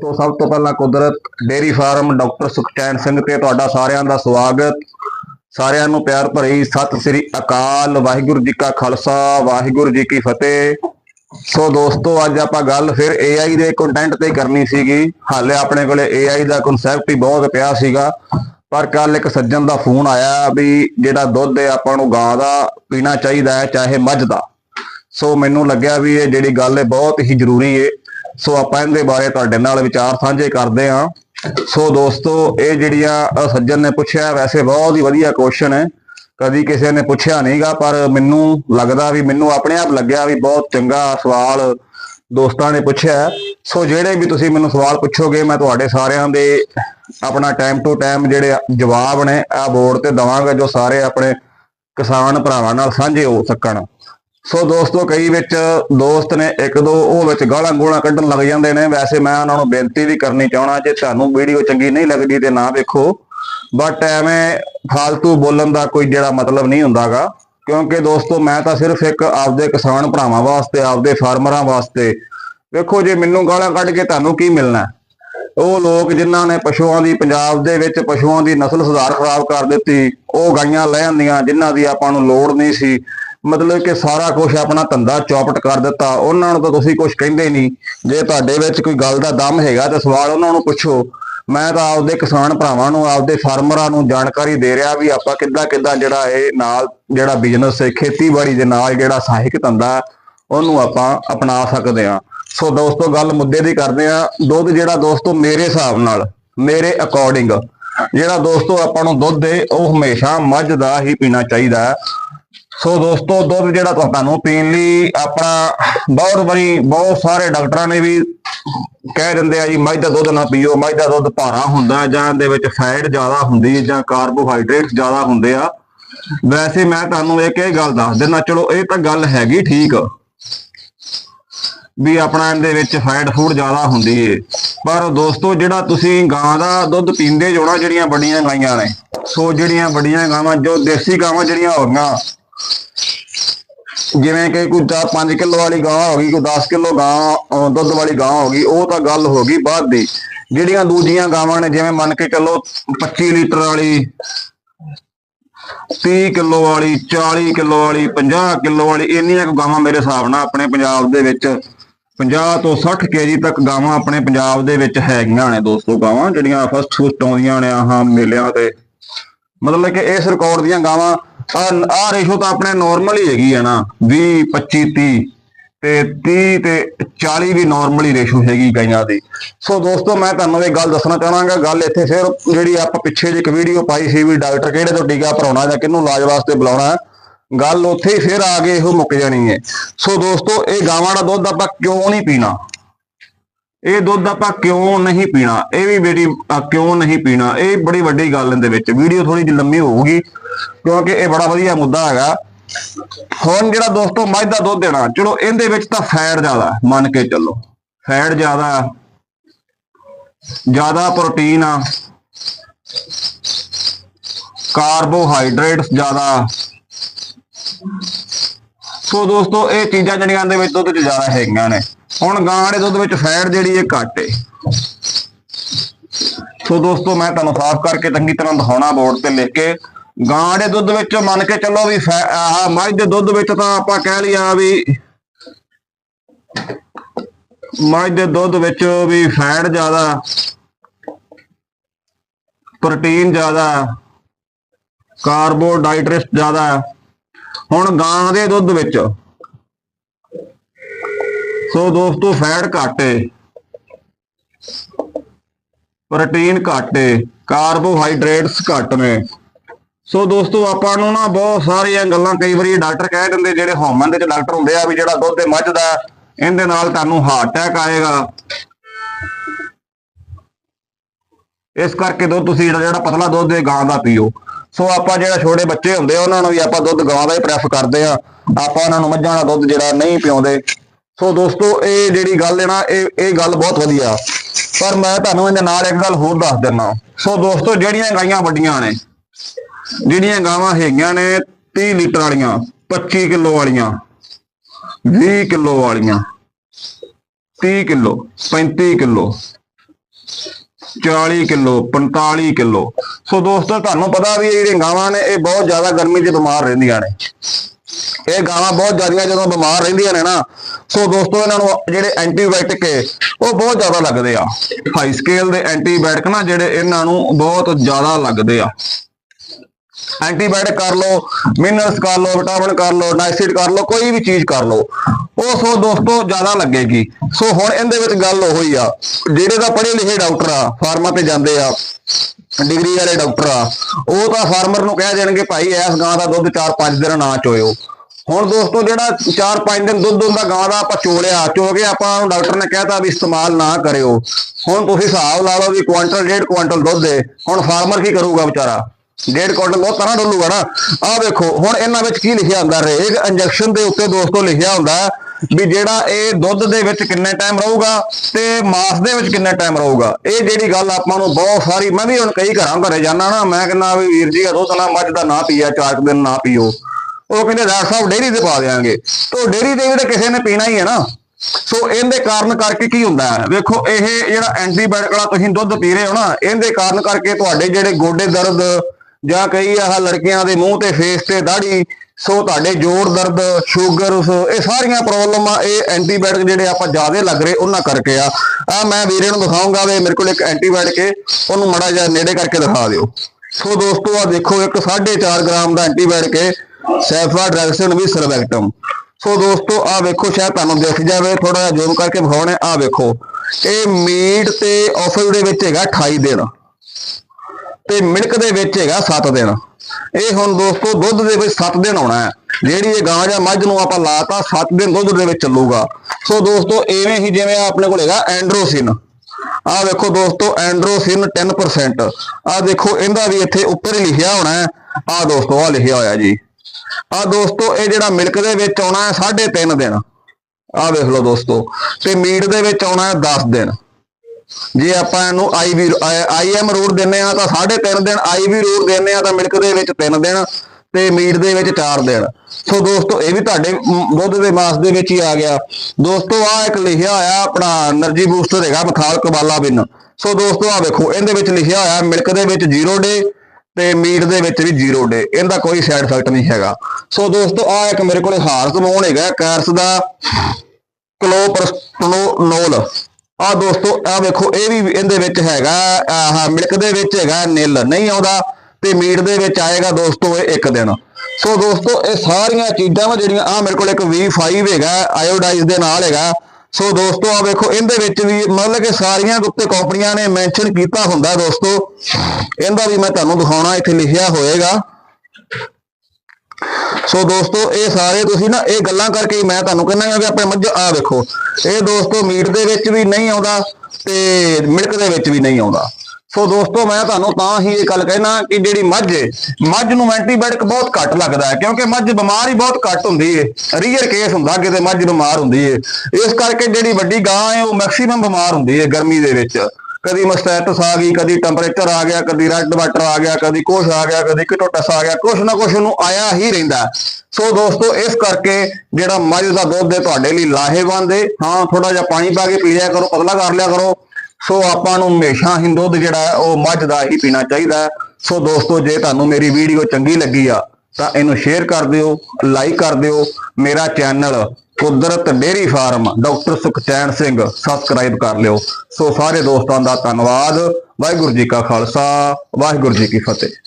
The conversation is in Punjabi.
ਤੋਂ ਸਭ ਤੋਂ ਪਹਿਲਾਂ Kudrat dairy farm, doctor Sukhchain Singh ਤੇ ਤੁਹਾਡਾ ਸਾਰਿਆਂ ਦਾ ਸਵਾਗਤ। ਸਾਰਿਆਂ ਨੂੰ ਪਿਆਰ ਭਰੀ ਸਤਿ ਸ੍ਰੀ ਅਕਾਲ। ਵਾਹਿਗੁਰੂ ਜੀ ਕਾ ਖਾਲਸਾ, ਵਾਹਿਗੁਰੂ ਜੀ ਕੀ ਫਤਿਹ। ਸੋ ਦੋਸਤੋ, ਅੱਜ ਆਪਾਂ ਗੱਲ ਫਿਰ AI ਦੇ ਕੰਟੈਂਟ ਤੇ ਕਰਨੀ ਸੀਗੀ। ਹਾਲੇ ਆਪਣੇ ਕੋਲੇ AI ਦਾ ਕਨਸੈਪਟ ਹੀ ਬਹੁਤ ਪਿਆ ਸੀਗਾ। ਪਰ ਕੱਲ ਇੱਕ ਸੱਜਣ ਦਾ ਫੋਨ ਆਇਆ ਵੀ ਜਿਹੜਾ ਦੁੱਧ ਹੈ ਆਪਾਂ ਨੂੰ ਗਾਂ ਦਾ ਪੀਣਾ ਚਾਹੀਦਾ ਹੈ, ਚਾਹੇ ਮੱਝ ਦਾ। ਸੋ ਮੈਨੂੰ ਲੱਗਿਆ ਵੀ ਇਹ ਜਿਹੜੀ ਗੱਲ ਹੈ ਬਹੁਤ ਹੀ ਜ਼ਰੂਰੀ ਹੈ। ਸੋ ਆਪਾਂ ਇਹਦੇ ਬਾਰੇ ਤੁਹਾਡੇ ਨਾਲ ਵਿਚਾਰ ਸਾਂਝੇ ਕਰਦੇ ਹਾਂ। ਸੋ ਦੋਸਤੋ, ਇਹ ਜਿਹੜੀਆਂ ਸੱਜਣ ਨੇ ਪੁੱਛਿਆ, ਵੈਸੇ ਬਹੁਤ ਹੀ ਵਧੀਆ ਕੁਐਸਚਨ ਹੈ। ਕਦੀ ਕਿਸੇ ਨੇ ਪੁੱਛਿਆ ਨਹੀਂਗਾ, ਪਰ ਮੈਨੂੰ ਲੱਗਦਾ ਵੀ ਮੈਨੂੰ ਆਪਣੇ ਆਪ ਲੱਗਿਆ ਵੀ ਬਹੁਤ ਚੰਗਾ ਸਵਾਲ ਦੋਸਤਾਂ ਨੇ ਪੁੱਛਿਆ ਸੋ ਜਿਹੜੇ ਵੀ ਤੁਸੀਂ ਮੈਨੂੰ ਸਵਾਲ ਪੁੱਛੋਗੇ, ਮੈਂ ਤੁਹਾਡੇ ਸਾਰਿਆਂ ਦੇ ਆਪਣਾ ਟਾਈਮ ਟੂ ਟਾਈਮ ਜਿਹੜੇ ਜਵਾਬ ਨੇ, ਆ ਬੋਰਡ ਤੇ ਦਵਾਂਗਾ ਜੋ ਸਾਰੇ ਆਪਣੇ ਕਿਸਾਨ ਭਰਾਵਾਂ ਨਾਲ ਸਾਂਝੇ ਹੋ ਸਕਣ। ਸੋ ਦੋਸਤੋ, ਕਈ ਵਿੱਚ ਦੋਸਤ ਨੇ ਇੱਕ ਦੋ ਉਹ ਵਿੱਚ ਗਾਲਾਂ ਗੋਲਾਂ ਕੱਢਣ ਲੱਗ ਜਾਂਦੇ ਨੇ। ਵੈਸੇ ਮੈਂ ਉਹਨਾਂ ਨੂੰ ਬੇਨਤੀ ਵੀ ਕਰਨੀ ਚਾਹਣਾ ਜੇ ਤੁਹਾਨੂੰ ਵੀਡੀਓ ਚੰਗੀ ਨਹੀਂ ਲੱਗਦੀ ਤੇ ਨਾ ਵੇਖੋ। ਬਟ ਐਵੇਂ ਫालतू ਬੋਲਣ ਦਾ ਕੋਈ ਜਿਹੜਾ ਮਤਲਬ ਨਹੀਂ ਹੁੰਦਾਗਾ। ਕਿਉਂਕਿ ਦੋਸਤੋ, ਮੈਂ ਤਾਂ ਸਿਰਫ ਇੱਕ ਆਪਦੇ ਕਿਸਾਨ ਭਰਾਵਾਂ ਵਾਸਤੇ, ਆਪਦੇ ਫਾਰਮਰਾਂ ਵਾਸਤੇ। ਵੇਖੋ, ਜੇ ਮੈਨੂੰ ਗਾਲਾਂ ਕੱਢ ਕੇ ਤੁਹਾਨੂੰ ਕੀ ਮਿਲਣਾ? ਉਹ ਲੋਕ ਜਿਨ੍ਹਾਂ ਨੇ ਪਸ਼ੂਆਂ ਦੀ, ਪੰਜਾਬ ਦੇ ਵਿੱਚ ਪਸ਼ੂਆਂ ਦੀ ਨਸਲ ਸੁਧਾਰ ਖਰਾਬ ਕਰ ਦਿੱਤੀ, ਉਹ ਗਾਈਆਂ ਲੈ ਆਂਦੀਆਂ ਜਿਨ੍ਹਾਂ ਦੀ ਆਪਾਂ ਨੂੰ ਲੋੜ ਨਹੀਂ ਸੀ। ਮਤਲਬ ਕਿ ਸਾਰਾ ਕੁਝ ਆਪਣਾ ਧੰਦਾ ਚੌਪਟ ਕਰ ਦਿੱਤਾ। ਉਹਨਾਂ ਨੂੰ ਤਾਂ ਤੁਸੀਂ ਕੁਝ ਕਹਿੰਦੇ ਨਹੀਂ। ਜੇ ਤੁਹਾਡੇ ਵਿੱਚ ਕੋਈ ਗੱਲ ਦਾ ਦਮ ਹੈਗਾ ਤਾਂ ਸਵਾਲ ਉਹਨਾਂ ਨੂੰ ਪੁੱਛੋ। ਮੈਂ ਤਾਂ ਆਪਦੇ ਕਿਸਾਨ ਭਰਾਵਾਂ ਨੂੰ, ਆਪਦੇ ਫਾਰਮਰਾਂ ਨੂੰ ਜਾਣਕਾਰੀ ਦੇ ਰਿਹਾ ਵੀ ਆਪਾਂ ਕਿੱਦਾਂ ਕਿੱਦਾਂ ਜਿਹੜਾ ਇਹ ਨਾਲ ਜਿਹੜਾ ਬਿਜ਼ਨਸ ਹੈ, ਖੇਤੀਬਾੜੀ ਦੇ ਨਾਲ ਜਿਹੜਾ ਸਹਾਇਕ ਧੰਦਾ, ਉਹਨੂੰ ਆਪਾਂ ਅਪਣਾ ਸਕਦੇ ਹਾਂ। ਸੋ ਦੋਸਤੋ, ਗੱਲ ਮੁੱਦੇ ਦੀ ਕਰਦੇ ਆ ਦੁੱਧ ਜਿਹੜਾ ਦੋਸਤੋ, ਮੇਰੇ ਹਿਸਾਬ ਨਾਲ, ਮੇਰੇ ਅਕੋਰਡਿੰਗ ਜਿਹੜਾ ਦੋਸਤੋ ਆਪਾਂ ਨੂੰ ਦੁੱਧ ਹੈ ਉਹ ਹਮੇਸ਼ਾ ਮੱਝ ਦਾ ਹੀ ਪੀਣਾ ਚਾਹੀਦਾ ਸੋ ਦੋਸਤੋ, ਦੁੱਧ ਜਿਹੜਾ ਤੁਹਾਨੂੰ ਪੀਣ ਲਈ ਆਪਣਾ ਬਹੁਤ ਵਾਰੀ ਬਹੁਤ ਸਾਰੇ ਡਾਕਟਰਾਂ ਨੇ ਵੀ ਕਹਿ ਦਿੰਦੇ ਆ ਜੀ ਮੱਝ ਦਾ ਦੁੱਧ ਨਾ ਪੀਓ ਮੱਝ ਦਾ ਦੁੱਧ ਭਾਰਾ ਹੁੰਦਾ ਜਾਂ ਇਹਦੇ ਵਿੱਚ ਫੈਟ ਜ਼ਿਆਦਾ ਹੁੰਦੀ ਹੈ ਜਾਂ ਕਾਰਬੋਹਾਈਡਰੇਟਸ ਜ਼ਿਆਦਾ ਹੁੰਦੇ ਆ। ਵੈਸੇ ਮੈਂ ਤੁਹਾਨੂੰ ਇੱਕ ਇਹ ਗੱਲ ਦੱਸ ਦਿੰਦਾ, ਚਲੋ ਇਹ ਤਾਂ ਗੱਲ ਹੈਗੀ ਠੀਕ। ਵੀ ਆਪਣਾ ਇਹਦੇ ਵਿੱਚ ਫੈਟ ਫੂਡ ਜ਼ਿਆਦਾ ਹੁੰਦੀ ਏ। ਪਰ ਦੋਸਤੋ, ਜਿਹੜਾ ਤੁਸੀਂ ਗਾਂ ਦਾ ਦੁੱਧ ਪੀਂਦੇ ਜੋ ਨਾ ਜਿਹੜੀਆਂ ਵੱਡੀਆਂ ਗਾਈਆਂ ਨੇ, ਸੋ ਜਿਹੜੀਆਂ ਵੱਡੀਆਂ ਗਾਵਾਂ, ਜੋ ਦੇਸੀ ਗਾਵਾਂ ਜਿਹੜੀਆਂ ਹੋ ਗਈਆਂ ਜਿਵੇਂ ਕਿ ਕੋਈ 5 ਕਿਲੋ ਵਾਲੀ ਗਾਂ ਹੋ ਗਈ, ਕੋਈ 10 ਕਿਲੋ ਗਾਂ ਦੁੱਧ ਵਾਲੀ ਗਾਂ ਹੋ ਗਈ, ਉਹ ਤਾਂ ਗੱਲ ਹੋ ਗਈ ਬਾਅਦ ਦੀ। ਜਿਹੜੀਆਂ ਦੂਜੀਆਂ ਗਾਵਾਂ ਨੇ, ਜਿਵੇਂ ਮੰਨ ਕੇ ਚੱਲੋ 25 ਲੀਟਰ ਵਾਲੀ 30 ਕਿਲੋ ਵਾਲੀ 40 ਕਿਲੋ ਵਾਲੀ 50 ਕਿਲੋ ਵਾਲੀ, ਇੰਨੀਆਂ ਕੁ ਗਾਵਾਂ ਮੇਰੇ ਹਿਸਾਬ ਨਾਲ ਆਪਣੇ ਪੰਜਾਬ ਦੇ ਵਿੱਚ 50 ਤੋਂ 60 ਕੇਜੀ ਤੱਕ ਗਾਵਾਂ ਆਪਣੇ ਪੰਜਾਬ ਦੇ ਵਿੱਚ ਹੈਗੀਆਂ ਨੇ ਦੋਸਤੋ ਗਾਵਾਂ, ਜਿਹੜੀਆਂ ਫਸਟ ਫੁਸਟ ਆਉਂਦੀਆਂ ਨੇ ਆਹ ਮੇਲਿਆਂ ਤੇ। ਮਤਲਬ ਕਿ ਇਸ ਰਿਕਾਰਡ ਦੀਆਂ ਗਾਵਾਂ ਆ ਆ ਰੇਸ਼ੋ ਤਾਂ ਆਪਣੇ ਨਾਰਮਲ ਹੀ ਹੈਗੀ ਹੈ ਨਾ 20 25 30 ਤੇ 30 ਤੇ 40 ਵੀ ਨਾਰਮਲ ਹੀ ਰੇਸ਼ੋ ਹੈਗੀ ਗਾਈਆਂ ਦੀ। ਸੋ ਦੋਸਤੋ, ਮੈਂ ਤੁਹਾਨੂੰ ਇਹ ਗੱਲ ਦੱਸਣਾ ਚਾਹਾਂਗਾ, ਗੱਲ ਇੱਥੇ ਫਿਰ ਜਿਹੜੀ ਆਪਾਂ ਪਿੱਛੇ ਜਿਹੀ ਇੱਕ ਵੀਡੀਓ ਪਾਈ ਸੀ ਵੀ ਡਾਕਟਰ ਕਿਹੜੇ ਤੋਂ ਟੀਕਾ ਭਰਾਉਣਾ ਜਾਂ ਕਿਹਨੂੰ ਇਲਾਜ ਵਾਸਤੇ ਬੁਲਾਉਣਾ, ਗੱਲ ਉੱਥੇ ਹੀ ਫਿਰ ਆ ਕੇ ਇਹੋ ਮੁੱਕ ਜਾਣੀ ਹੈ। ਸੋ ਦੋਸਤੋ, ਇਹ ਗਾਵਾਂ ਦਾ ਦੁੱਧ ਆਪਾਂ ਕਿਉਂ ਨਹੀਂ ਪੀਣਾ? ਇਹ ਦੁੱਧ ਆਪਾਂ ਕਿਉਂ ਨਹੀਂ ਪੀਣਾ? ਇਹ ਵੀ ਬੇਟੀ ਕਿਉਂ ਨਹੀਂ ਪੀਣਾ? ਇਹ ਬੜੀ ਵੱਡੀ ਗੱਲ ਇਹਦੇ ਵਿੱਚ। ਵੀਡੀਓ ਥੋੜੀ ਜਿਹੀ ਲੰਮੀ ਹੋਊਗੀ, ਕਿਉਂਕਿ ਇਹ ਬੜਾ ਵਧੀਆ ਮੁੱਦਾ ਹੈਗਾ। ਹੁਣ ਜਿਹੜਾ ਦੋਸਤੋ ਮੱਝ ਦਾ ਦੁੱਧ ਦੇਣਾ, ਚਲੋ ਇਹਦੇ ਵਿੱਚ ਤਾਂ ਫੈਟ ਜ਼ਿਆਦਾ, ਮੰਨ ਕੇ ਚੱਲੋ। ਫੈਟ ਜ਼ਿਆਦਾ ਜ਼ਿਆਦਾ ਪ੍ਰੋਟੀਨ ਆ। ਕਾਰਬੋਹਾਈਡਰੇਟਸ ਜ਼ਿਆਦਾ। ਸੋ ਦੋਸਤੋ ਇਹ ਚੀਜ਼ਾਂ ਜਿਹੜੀਆਂ ਦੇ ਵਿੱਚ ਦੁੱਧ 'ਚ ਜ਼ਿਆਦਾ ਹੈਗੀਆਂ ਨੇ। ਹੁਣ ਗਾਂ ਦੇ ਦੁੱਧ ਵਿੱਚ ਫੈਟ ਜਿਹੜੀ ਇਹ ਘੱਟ ਏ। ਸੋ ਦੋਸਤੋ, ਮੈਂ ਤੁਹਾਨੂੰ ਸਾਫ਼ ਕਰਕੇ ਚੰਗੀ ਤਰ੍ਹਾਂ ਦਿਖਾਉਣਾ ਬੋਰਡ ਤੇ ਲਿਖ ਕੇ। ਗਾਂ ਦੇ ਦੁੱਧ ਵਿੱਚ ਮੰਨ ਕੇ ਚੱਲੋ ਵੀ ਫੈ- ਆਹ ਮੱਝ ਦੇ ਦੁੱਧ ਵਿੱਚ ਤਾਂ ਆਪਾਂ ਕਹਿ ਲਿਆ ਵੀ ਮੱਝ ਦੇ ਦੁੱਧ ਵਿੱਚ ਵੀ ਫੈਟ ਜ਼ਿਆਦਾ, ਪ੍ਰੋਟੀਨ ਜ਼ਿਆਦਾ ਕਾਰਬੋਹਾਈਡਰੇਟ ਜ਼ਿਆਦਾ। ਹੁਣ ਗਾਂ ਦੇ ਦੁੱਧ ਵਿੱਚ ਸੋ ਦੋਸਤੋ, ਫੈਟ ਘੱਟ ਏ ਪ੍ਰੋਟੀਨ ਘੱਟ ਏ ਕਾਰਬੋਹਾਈਡਰੇਟਸ ਘੱਟ ਨੇ। ਸੋ ਦੋਸਤੋ, ਆਪਾਂ ਨੂੰ ਨਾ ਬਹੁਤ ਸਾਰੀਆਂ ਗੱਲਾਂ ਕਈ ਵਾਰੀ ਡਾਕਟਰ ਕਹਿ ਦਿੰਦੇ, ਜਿਹੜੇ ਹੋਮਨ ਦੇ ਚ ਡਾਕਟਰ ਹੁੰਦੇ ਆ ਵੀ ਜਿਹੜਾ ਦੁੱਧ ਦੇ ਮੱਝ ਦਾ ਇਹਦੇ ਨਾਲ ਤੁਹਾਨੂੰ ਹਾਰਟ ਅਟੈਕ ਆਏਗਾ। ਇਸ ਕਰਕੇ ਦੁੱਧ ਤੁਸੀਂ ਜਿਹੜਾ ਜਿਹੜਾ ਪਤਲਾ ਦੁੱਧ ਹੈ, ਗਾਂ ਦਾ ਪੀਓ। ਸੋ ਆਪਾਂ ਜਿਹੜਾ ਛੋਟੇ ਬੱਚੇ ਹੁੰਦੇ ਆ, ਉਹਨਾਂ ਨੂੰ ਵੀ ਆਪਾਂ ਦੁੱਧ ਗਾਂ ਦਾ ਹੀ ਪ੍ਰੈਫਰ ਕਰਦੇ ਆ। ਆਪਾਂ ਉਹਨਾਂ ਨੂੰ ਮੱਝਾਂ ਦਾ ਦੁੱਧ ਜਿਹੜਾ ਨਹੀਂ ਪਿਉਂਦੇ। ਸੋ ਦੋਸਤੋ, ਇਹ ਜਿਹੜੀ ਗੱਲ ਹੈ ਨਾ, ਇਹ ਇਹ ਗੱਲ ਬਹੁਤ ਵਧੀਆ। ਪਰ ਮੈਂ ਤੁਹਾਨੂੰ ਇਹਦੇ ਨਾਲ ਇੱਕ ਗੱਲ ਹੋਰ ਦੱਸ ਦਿੰਦਾ। ਸੋ ਦੋਸਤੋ, ਜਿਹੜੀਆਂ ਗਾਈਆਂ ਵੱਡੀਆਂ ਨੇ, ਜਿਹੜੀਆਂ ਗਾਵਾਂ ਹੈਗੀਆਂ ਨੇ 30 ਲੀਟਰ ਵਾਲੀਆਂ 25 ਕਿਲੋ ਵਾਲੀਆਂ 20 ਕਿਲੋ ਵਾਲੀਆਂ 30 kilo 35 kilo 40 kilo 45 kilo. So ਦੋਸਤੋ, ਤੁਹਾਨੂੰ ਪਤਾ ਵੀ ਇਹ ਜਿਹੜੀਆਂ ਗਾਵਾਂ ਨੇ, ਇਹ ਬਹੁਤ ਜ਼ਿਆਦਾ ਗਰਮੀ 'ਚ ਬਿਮਾਰ ਰਹਿੰਦੀਆਂ ਨੇ। ਇਹ ਗਾਵਾਂ ਬਹੁਤ ਜ਼ਿਆਦਾ ਜਦੋਂ ਬਿਮਾਰ ਰਹਿੰਦੀਆਂ ਨੇ ਨਾ ਸੋ ਦੋਸਤੋ ਇਹਨਾਂ ਨੂੰ ਜਿਹੜੇ ਐਂਟੀਬਾਇਓਟਿਕ ਹੈ, ਉਹ ਬਹੁਤ ਜ਼ਿਆਦਾ ਲੱਗਦੇ ਆ। ਹਾਈ ਸਕੇਲ ਦੇ ਐਂਟੀਬਾਇਓਟਿਕ ਨਾ ਜਿਹੜੇ ਇਹਨਾਂ ਨੂੰ ਬਹੁਤ ਜ਼ਿਆਦਾ ਲੱਗਦੇ ਆ। ਐਂਟੀਬਾਇਓਟਿਕ ਕਰ ਲਓ ਮਿਨਰਲਸ ਕਰ ਲਓ ਵਿਟਾਮਿਨ ਕਰ ਲਓ ਨਾਈਸਿਡ ਕਰ ਲਓ, ਕੋਈ ਵੀ ਚੀਜ਼ ਕਰ ਲਓ। ਉਹ ਸੋ ਦੋਸਤੋ ਜ਼ਿਆਦਾ ਲੱਗੇਗੀ। ਸੋ ਹੁਣ ਇਹਦੇ ਵਿੱਚ ਗੱਲ ਉਹੀ ਆ, ਜਿਹੜੇ ਤਾਂ ਪੜ੍ਹੇ ਲਿਖੇ ਡਾਕਟਰ ਆ, ਫਾਰਮਾ ਤੇ ਜਾਂਦੇ ਆ, ਡਿਗਰੀ ਵਾਲੇ ਡਾਕਟਰ ਆ, ਉਹ ਤਾਂ ਫਾਰਮਰ ਨੂੰ ਕਹਿ ਦੇਣਗੇ, ਭਾਈ, ਇਸ ਗਾਂ ਦਾ ਦੁੱਧ 4-5 ਦਿਨ ਨਾ ਚੋਇਓ। ਹੁਣ ਦੋਸਤੋ ਜਿਹੜਾ 4-5 ਦਿਨ ਦੁੱਧ ਹੁੰਦਾ ਗਾਂ ਦਾ ਆਪਾਂ ਚੋਲਿਆ ਚੋ ਕੇ ਆਪਾਂ ਨੂੰ ਡਾਕਟਰ ਨੇ ਕਹਿਤਾ ਵੀ ਇਸਤੇਮਾਲ ਨਾ ਕਰਿਓ। ਹੁਣ ਤੁਸੀਂ ਹਿਸਾਬ ਲਾ ਲਓ ਵੀ ਕੁਆਂਟਲ, ਡੇਢ ਕੁਆਂਟਲ ਦੁੱਧ ਹੈ ਹੁਣ ਫਾਰਮਰ ਕੀ ਕਰੂਗਾ ਵਿਚਾਰਾ? ਡੇਢ ਕੁਆਂਟਲ ਦੁੱਧ ਤਾਂ ਨਾ ਡੋਲੂਗਾ ਨਾ। ਆਹ ਵੇਖੋ, ਹੁਣ ਇਹਨਾਂ ਵਿੱਚ ਕੀ ਲਿਖਿਆ ਹੁੰਦਾ, ਰੇਗ ਇੰਜੈਕਸ਼ਨ ਦੇ ਉੱਤੇ ਦੋਸਤੋ ਲਿਖਿਆ ਹੁੰਦਾ ਵੀ ਜਿਹੜਾ ਇਹ ਦੁੱਧ ਦੇ ਵਿੱਚ ਕਿੰਨੇ ਟਾਈਮ ਰਹੂਗਾ ਤੇ ਮਾਸ ਦੇ ਵਿੱਚ ਕਿੰਨੇ ਟਾਈਮ ਰਹੂਗਾ। ਇਹ ਜਿਹੜੀ ਗੱਲ ਆਪਾਂ ਨੂੰ ਬਹੁਤ ਸਾਰੀ, ਮੈਂ ਵੀ ਹੁਣ ਕਈ ਘਰਾਂ ਘਰੇ ਜਾਣਾ ਨਾ, ਮੈਂ ਕਹਿੰਦਾ ਵੀ ਵੀਰ ਜੀ ਇਹ ਦੁੱਧ ਨਾ ਮੱਝ ਦਾ ਨਾ ਪੀਆ, ਚਾਰ ਕੁ ਦਿਨ ਨਾ ਪੀਓ। ਉਹ ਕਹਿੰਦੇ ਡਾਕਟਰ ਸਾਹਿਬ ਡੇਅਰੀ ਤੇ ਪਾ ਦੇਾਂਗੇ ਤੋ ਡੇਅਰੀ ਤੇ ਵੀ ਤਾਂ ਕਿਸੇ ਨੇ ਪੀਣਾ ਹੀ ਹੈ ਨਾ, ਸੋ ਇਹਦੇ ਕਾਰਨ ਕਰਕੇ ਕੀ ਹੁੰਦਾ ਹੈ? ਵੇਖੋ, ਇਹ ਜਿਹੜਾ ਐਂਟੀਬਾਇਓਟਿਕ ਵਾਲਾ ਤੁਸੀਂ ਦੁੱਧ ਪੀ ਰਹੇ ਹੋ ਨਾ, ਇਹਦੇ ਕਾਰਨ ਕਰਕੇ ਤੁਹਾਡੇ ਜਿਹੜੇ ਗੋਡੇ ਦਰਦ ਜਾਂ ਕਈ ਆਹ ਲੜਕੀਆਂ ਦੇ ਮੂੰਹ ਤੇ ਫੇਸ ਤੇ ਦਾੜੀ ਸੋ ਤੁਹਾਡੇ ਜੋੜ ਦਰਦ ਸ਼ੂਗਰ ਇਹ ਸਾਰੀਆਂ ਪ੍ਰੋਬਲਮਾਂ ਇਹ ਐਂਟੀਬਾਇਓਟਿਕ ਜਿਹੜੇ ਆਪਾਂ ਜ਼ਿਆਦਾ ਲੱਗ ਰਹੇ ਉਹਨਾਂ ਕਰਕੇ ਆ। ਆ ਮੈਂ ਵੀਰੇ ਨੂੰ ਦਿਖਾਉਂਗਾ ਵੀ ਮੇਰੇ ਕੋਲ ਇੱਕ ਐਂਟੀਬਾਇਓਟਿਕ ਹੈ ਉਹਨੂੰ ਮੜਾ ਜਿਹਾ ਨੇੜੇ ਕਰਕੇ ਦਿਖਾ ਦਿਓ। ਸੋ ਦੋਸਤੋ ਆ ਦੇਖੋ, ਇੱਕ 4.5 ਗ੍ਰਾਮ ਦਾ ਐਂਟੀਬਾਇਓਟਿਕ ਹੈ ਸੈਫਾ ਡਰੈਕਸਨ ਵੀ ਸਰਵੈਕਟਮ। ਸੋ ਦੋਸਤੋ ਆ ਵੇਖੋ ਸ਼ਾਇਦ ਤੁਹਾਨੂੰ ਦਿਖ ਜਾਵੇ ਥੋੜਾ ਜਿਹਾ ਜ਼ੂਮ ਕਰਕੇ ਵਿਖਾਉਣੇ ਆ ਵੇਖੋ। ਇਹ ਮੀਟ ਤੇ ਆਫਲ ਦੇ ਵਿੱਚ ਹੈਗਾ 28 ਦਿਨ। ਤੇ ਮਿਲਕ ਦੇ ਵਿੱਚ ਹੈਗਾ 7 ਦਿਨ। ਇਹ ਹੁਣ ਦੋਸਤੋ, ਦੁੱਧ ਦੇ ਵਿੱਚ 7 ਦਿਨ ਆਉਣਾ ਹੈ। ਜਿਹੜੀ ਇਹ ਗਾਂ ਜਾਂ ਮੱਝ ਨੂੰ ਆਪਾਂ ਲਾਤਾ 7 ਦਿਨ ਦੁੱਧ ਦੇ ਵਿੱਚ ਚੱਲੂਗਾ। ਸੋ ਦੋਸਤੋ ਐਵੇਂ ਹੀ ਜਿਵੇਂ ਆਪਣੇ ਕੋਲ ਹੈਗਾ ਐਂਡਰੋਸਿਨ। ਆ ਵੇਖੋ ਦੋਸਤੋ, ਐਂਡਰੋਸਿਨ 10% ਆ ਦੇਖੋ, ਇਹਦਾ ਵੀ ਇੱਥੇ ਉੱਪਰ ਹੀ ਲਿਖਿਆ ਹੋਣਾ ਹੈ। ਆ ਦੋਸਤੋ ਆ ਲਿਖਿਆ ਹੋਇਆ ਜੀ। ਆ ਦੋਸਤੋ, ਇਹ ਜਿਹੜਾ ਮਿਲਕ ਦੇ ਵਿੱਚ ਆਉਣਾ ਹੈ 3.5 ਦਿਨ। ਆਹ ਵੇਖ ਲਓ ਦੋਸਤੋ, ਤੇ ਮੀਟ ਦੇ ਵਿੱਚ ਆਉਣਾ ਹੈ 10 ਦਿਨ। ਜੇ ਆਪਾਂ ਇਹਨੂੰ ਆਈ ਵੀ ਆਈ ਐਮ ਰੂਟ ਦਿੰਨੇ ਆ, ਤਾਂ 3.5 ਦਿਨ ਆਈ ਵੀ ਰੂਟ ਦਿੰਨੇ ਆ, ਤਾਂ ਮਿਲਕ ਦੇ ਵਿੱਚ ਤਿੰਨ ਦਿਨ ਤੇ ਮੀਟ ਦੇ ਵਿੱਚ ਚਾਰ ਦਿਨ। ਸੋ ਦੋਸਤੋ, ਇਹ ਵੀ ਤੁਹਾਡੇ ਦੁੱਧ ਦੇ ਮਾਸ ਦੇ ਵਿੱਚ ਹੀ ਆ ਗਿਆ। ਦੋਸਤੋ, ਆਹ ਇੱਕ ਲਿਖਿਆ ਹੋਇਆ ਆਪਣਾ એનર્ਜੀ ਬੂਸਟਰ ਹੈਗਾ ਮਖਾਲ ਕਬਾਲਾ ਬਿਨ। ਸੋ ਦੋਸਤੋ, ਆਹ ਵੇਖੋ, ਇਹਦੇ ਵਿੱਚ ਲਿਖਿਆ ਹੋਇਆ ਮਿਲਕ ਦੇ ਵਿੱਚ ਜੀਰੋ ਡੇ ਤੇ ਮੀਟ ਦੇ ਵਿੱਚ ਵੀ ਜੀਰੋ ਡੇ ਇਹਦਾ ਕੋਈ ਸਾਈਡ ਇਫੈਕਟ ਨਹੀਂ ਹੈਗਾ। ਸੋ ਦੋਸਤੋ ਆ ਇੱਕ ਮੇਰੇ ਕੋਲੇ ਹਾਰਮੋਨ ਹੈਗਾ, ਕੈਰਸ ਦਾ ਕਲੋਪਰਸਟਨੋਲ ਆ ਦੋਸਤੋ ਆ ਵੇਖੋ, ਇਹ ਵੀ ਇਹਦੇ ਵਿੱਚ ਹੈਗਾ, ਆਹ ਮਿਲਕ ਦੇ ਵਿੱਚ ਹੈਗਾ, ਨਿਲ ਨਹੀਂ ਆਉਂਦਾ, ਤੇ ਮੀਟ ਦੇ ਵਿੱਚ ਆਏਗਾ ਦੋਸਤੋ ਇਹ ਇੱਕ ਦਿਨ। ਸੋ ਦੋਸਤੋ, ਇਹ ਸਾਰੀਆਂ ਚੀਜ਼ਾਂ ਵਾ ਜਿਹੜੀਆਂ ਆ ਮੇਰੇ ਕੋਲ ਇੱਕ V5 ਹੈਗਾ ਆਇਓਡਾਈਜ਼ ਦੇ ਨਾਲ ਹੈਗਾ। ਸੋ ਦੋਸਤੋ ਆ ਵੇਖੋ, ਇਹਦੇ ਵਿੱਚ ਵੀ ਮਤਲਬ ਕਿ ਸਾਰੀਆਂ ਦੇ ਉੱਤੇ ਕੰਪਨੀਆਂ ਨੇ ਮੈਂਸ਼ਨ ਕੀਤਾ ਹੁੰਦਾ ਦੋਸਤੋ। ਇਹਦਾ ਵੀ ਮੈਂ ਤੁਹਾਨੂੰ ਦਿਖਾਉਣਾ, ਇੱਥੇ ਲਿਖਿਆ ਹੋਏਗਾ। ਸੋ ਦੋਸਤੋ, ਇਹ ਸਾਰੇ ਤੁਸੀਂ ਨਾ ਇਹ ਗੱਲਾਂ ਕਰਕੇ ਮੈਂ ਤੁਹਾਨੂੰ ਕਹਿੰਦਾ ਕਿ ਆਪਣੇ ਮੱਝ ਆ ਵੇਖੋ। ਇਹ ਦੋਸਤੋ, ਮੀਟ ਦੇ ਵਿੱਚ ਵੀ ਨਹੀਂ ਆਉਂਦਾ ਤੇ ਮਿਲਕ ਦੇ ਵਿੱਚ ਵੀ ਨਹੀਂ ਆਉਂਦਾ। ਸੋ ਦੋਸਤੋ, ਮੈਂ ਤੁਹਾਨੂੰ ਤਾਂ ਹੀ ਇਹ ਗੱਲ ਕਹਿਣਾ ਕਿ ਜਿਹੜੀ ਮੱਝ ਹੈ ਮੱਝ ਨੂੰ ਐਂਟੀਬਾਇਓਟਿਕ ਬਹੁਤ ਘੱਟ ਲੱਗਦਾ ਹੈ, ਕਿਉਂਕਿ ਮੱਝ ਬਿਮਾਰ ਹੀ ਬਹੁਤ ਘੱਟ ਹੁੰਦੀ ਹੈ ਰੀਅਰ ਕੇਸ ਹੁੰਦਾ ਕਿਤੇ ਮੱਝ ਬਿਮਾਰ ਹੁੰਦੀ ਹੈ ਇਸ ਕਰਕੇ ਜਿਹੜੀ ਵੱਡੀ ਗਾਂ ਹੈ ਉਹ ਮੈਕਸਿਮਮ ਬਿਮਾਰ ਹੁੰਦੀ ਹੈ ਗਰਮੀ ਦੇ ਵਿੱਚ। ਕਦੀ ਮਸਟੈਟਸ ਆ ਗਈ, ਕਦੀ ਟੈਂਪਰੇਚਰ ਆ ਗਿਆ, ਕਦੀ ਰੈੱਡ ਵਾਟਰ ਆ ਗਿਆ, ਕਦੀ ਕੁਛ ਆ ਗਿਆ, ਕਦੀ ਕਿਟੋਟਸ ਆ ਗਿਆ, ਕੁਛ ਨਾ ਕੁਛ ਉਹਨੂੰ ਆਇਆ ਹੀ ਰਹਿੰਦਾ ਸੋ ਦੋਸਤੋ, ਇਸ ਕਰਕੇ ਜਿਹੜਾ ਮੱਝ ਦਾ ਦੁੱਧ ਹੈ, ਤੁਹਾਡੇ ਲਈ ਲਾਹੇਵੰਦ ਹੈ ਹਾਂ ਥੋੜਾ ਜਿਹਾ ਪਾਣੀ ਪਾ ਕੇ ਪੀ ਲਿਆ ਕਰੋ, ਪਤਲਾ ਕਰ ਲਿਆ ਕਰੋ। ਸੋ ਆਪਾਂ ਨੂੰ ਹਮੇਸ਼ਾ ਹੀ ਦੁੱਧ ਜਿਹੜਾ ਹੈ, ਉਹ ਮੱਝ ਦਾ ਹੀ ਪੀਣਾ ਚਾਹੀਦਾ ਹੈ। ਸੋ ਦੋਸਤੋ, ਜੇ ਤੁਹਾਨੂੰ ਮੇਰੀ ਵੀਡੀਓ ਚੰਗੀ ਲੱਗੀ ਆ, ਤਾਂ ਇਹਨੂੰ ਸ਼ੇਅਰ ਕਰ ਦਿਓ ਲਾਈਕ ਕਰ ਦਿਓ। ਮੇਰਾ channel Kudrat dairy farm, doctor Sukhchain Singh subscribe ਕਰ ਲਿਓ। ਸੋ ਸਾਰੇ ਦੋਸਤਾਂ ਦਾ ਧੰਨਵਾਦ। ਵਾਹਿਗੁਰੂ ਜੀ ਕਾ ਖਾਲਸਾ, ਵਾਹਿਗੁਰੂ ਜੀ ਕੀ ਫਤਿਹ।